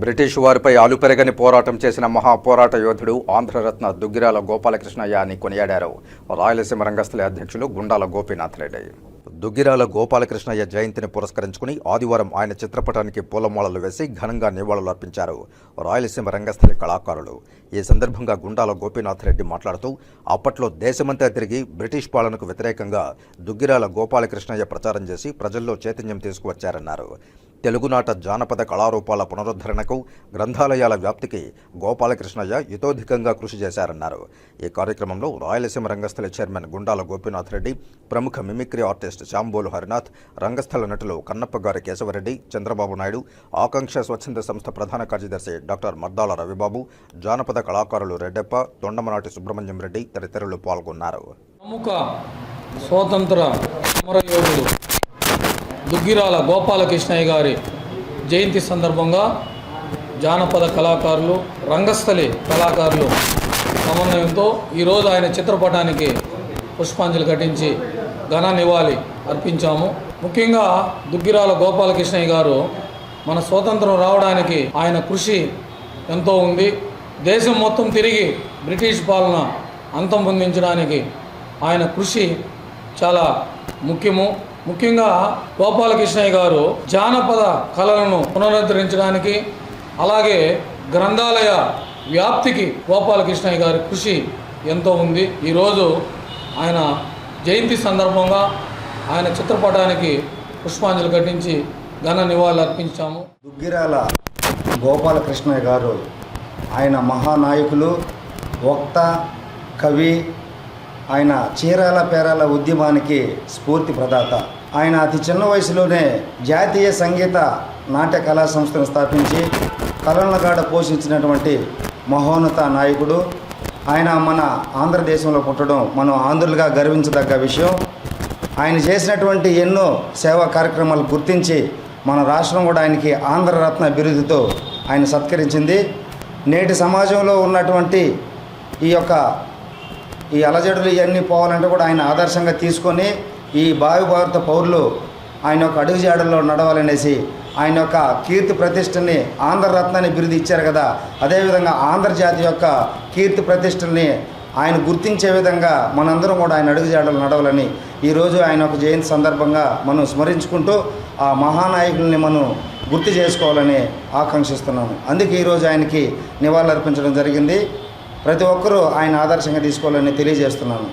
British వారిపై అలుపెరగని పోరాటం చేసిన మహాపోరాట యోధుడు ఆంధ్రరత్న దుగ్గిరాల గోపాలకృష్ణయ్య అని కొనియాడారు. రాయలసీమ రంగస్థలి అధ్యక్షులు గుండాల గోపీనాథ్ రెడ్డి. దుగ్గిరాల గోపాలకృష్ణయ్య జయంతిని పురస్కరించుకుని ఆదివారం ఆయన చిత్రపటానికి పూలమాలలు వేసి ఘనంగా నివాళులు అర్పించారు రాయలసీమ రంగస్థలి కళాకారులు. ఈ సందర్భంగా గుండాల గోపీనాథ్ రెడ్డి మాట్లాడుతూ అప్పట్లో దేశమంతా తిరిగి బ్రిటిష్ పాలనకు వ్యతిరేకంగా దుగ్గిరాల గోపాలకృష్ణయ్య ప్రచారం చేసి ప్రజల్లో చైతన్యం తీసుకువచ్చారన్నారు. తెలుగునాట జానపద కళారూపాల పునరుద్ధరణకు గ్రంథాలయాల వ్యాప్తికి గోపాలకృష్ణయ్య యుతోధికంగా కృషి చేశారన్నారు. ఈ కార్యక్రమంలో రాయలసీమ రంగస్థల చైర్మన్ గుండాల గోపీనాథ్ రెడ్డి ప్రముఖ మిమిక్రీ ఆర్టిస్ట్ శాంబోలు హరినాథ్ రంగస్థల నటులు కన్నప్పగారి కేశవరెడ్డి చంద్రబాబు నాయుడు ఆకాంక్ష స్వచ్ఛంద సంస్థ ప్రధాన కార్యదర్శి డాక్టర్ మద్దాల రవిబాబు జానపద కళాకారులు రెడ్డప్ప తొండమనాటి సుబ్రహ్మణ్యం రెడ్డి తదితరులు పాల్గొన్నారు. ప్రముఖ స్వాతంత్ర సమరయోధుడు దుగ్గిరాల గోపాలకృష్ణయ్య గారి జయంతి సందర్భంగా జానపద కళాకారులు రంగస్థలి కళాకారులు సమన్వయంతో ఈరోజు ఆయన చిత్రపటానికి పుష్పాంజలి ఘటించి ఘన నివాళి అర్పించాము. ముఖ్యంగా దుగ్గిరాల గోపాలకృష్ణయ్య గారు మన స్వాతంత్రం రావడానికి ఆయన కృషి ఎంతో ఉంది. దేశం మొత్తం తిరిగి బ్రిటిష్ పాలన అంతం పొందించడానికి ఆయన కృషి చాలా ముఖ్యము. ముఖ్యంగా గోపాలకృష్ణయ్య గారు జానపద కళలను పునరుద్ధరించడానికి అలాగే గ్రంథాలయ వ్యాప్తికి గోపాలకృష్ణయ్య గారి కృషి ఎంతో ఉంది. ఈరోజు ఆయన జయంతి సందర్భంగా ఆయన చిత్రపటానికి పుష్పాంజలి ఘటించి ఘన నివాళులు అర్పించాము. దుగ్గిరాల గోపాలకృష్ణయ్య గారు ఆయన మహానాయకులు వక్త కవి ఆయన చీరాల పేరాల ఉద్యమానికి స్ఫూర్తి ప్రదాత. ఆయన అతి చిన్న వయసులోనే జాతీయ సంగీత నాట్య కళా సంస్థను స్థాపించి కలనగాడ పోషించినటువంటి మహోన్నత నాయకుడు. ఆయన మన ఆంధ్రదేశంలో పుట్టడం మనం ఆంధ్రులుగా గర్వించదగ్గ విషయం. ఆయన చేసినటువంటి ఎన్నో సేవా కార్యక్రమాలు గుర్తించి మన రాష్ట్రం కూడా ఆయనకి ఆంధ్రరత్న బిరుదుతో ఆయన సత్కరించింది. నేటి సమాజంలో ఉన్నటువంటి ఈ యొక్క ఈ అలజడులు ఇవన్నీ పోవాలంటే కూడా ఆయన ఆదర్శంగా తీసుకొని ఈ భావి భారత పౌరులు ఆయన యొక్క అడుగుజాడల్లో నడవాలనేసి ఆయన యొక్క కీర్తి ప్రతిష్టని ఆంధ్రరత్నాన్ని బిరుదు ఇచ్చారు కదా. అదేవిధంగా ఆంధ్రజాతి యొక్క కీర్తి ప్రతిష్టల్ని ఆయన గుర్తించే విధంగా మనందరం కూడా ఆయన అడుగుజాడలు నడవాలని ఈరోజు ఆయన యొక్క జయంతి సందర్భంగా మనం స్మరించుకుంటూ ఆ మహానాయకుల్ని మనం గుర్తు చేసుకోవాలని ఆకాంక్షిస్తున్నాము. అందుకే ఈరోజు ఆయనకి నివాళులర్పించడం జరిగింది. ప్రతి ఒక్కరూ ఆయన ఆదర్శంగా తీసుకోవాలని తెలియజేస్తున్నాను.